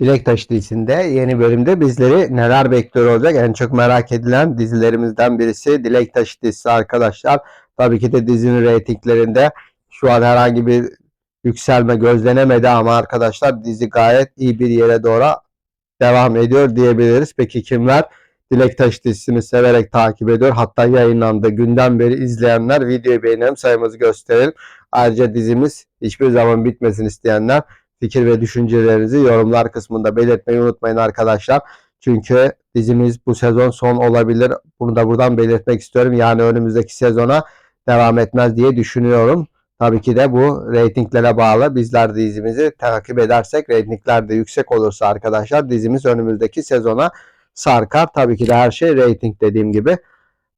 Dilek Taşı dizisinde yeni bölümde bizleri neler bekliyor olacak? En çok merak edilen dizilerimizden birisi Dilek Taşı dizisi arkadaşlar. Tabii ki de dizinin reytinglerinde şu an herhangi bir yükselme gözlenemedi ama arkadaşlar dizi gayet iyi bir yere doğru devam ediyor diyebiliriz. Peki kimler Dilek Taşı dizisini severek takip ediyor? Hatta yayınlandığı günden beri izleyenler videoyu beğenelim sayımızı gösterelim. Ayrıca dizimiz hiçbir zaman bitmesin isteyenler fikir ve düşüncelerinizi yorumlar kısmında belirtmeyi unutmayın arkadaşlar. Çünkü dizimiz bu sezon son olabilir. Bunu da buradan belirtmek istiyorum. Yani önümüzdeki sezona devam etmez diye düşünüyorum. Tabii ki de bu reytinglere bağlı. Bizler dizimizi takip edersek reytingler de yüksek olursa arkadaşlar dizimiz önümüzdeki sezona sarkar. Tabii ki de her şey reyting dediğim gibi.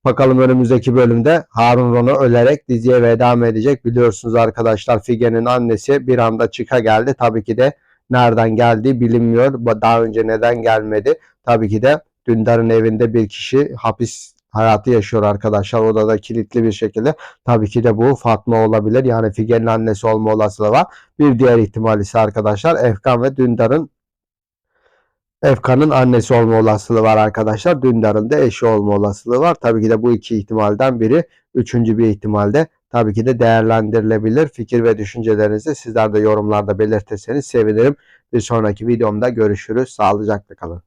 Bakalım önümüzdeki bölümde Harun Ron'u ölerek diziye veda mı edecek? Biliyorsunuz arkadaşlar Figen'in annesi bir anda çıka geldi. Tabii ki de nereden geldiği bilinmiyor. Daha önce neden gelmedi? Tabii ki de Dündar'ın evinde bir kişi hapis hayatı yaşıyor arkadaşlar. Odada kilitli bir şekilde. Tabii ki de bu Fatma olabilir. Yani Figen'in annesi olma olasılığı var. Bir diğer ihtimal ise arkadaşlar Efkan ve Dündar'ın Efkan'ın annesi olma olasılığı var arkadaşlar. Dündar'ın da eşi olma olasılığı var. Tabii ki de bu iki ihtimalden biri. Üçüncü bir ihtimalde tabii ki de değerlendirilebilir. Fikir ve düşüncelerinizi sizler de yorumlarda belirtirseniz sevinirim. Bir sonraki videomda görüşürüz. Sağlıcakla kalın.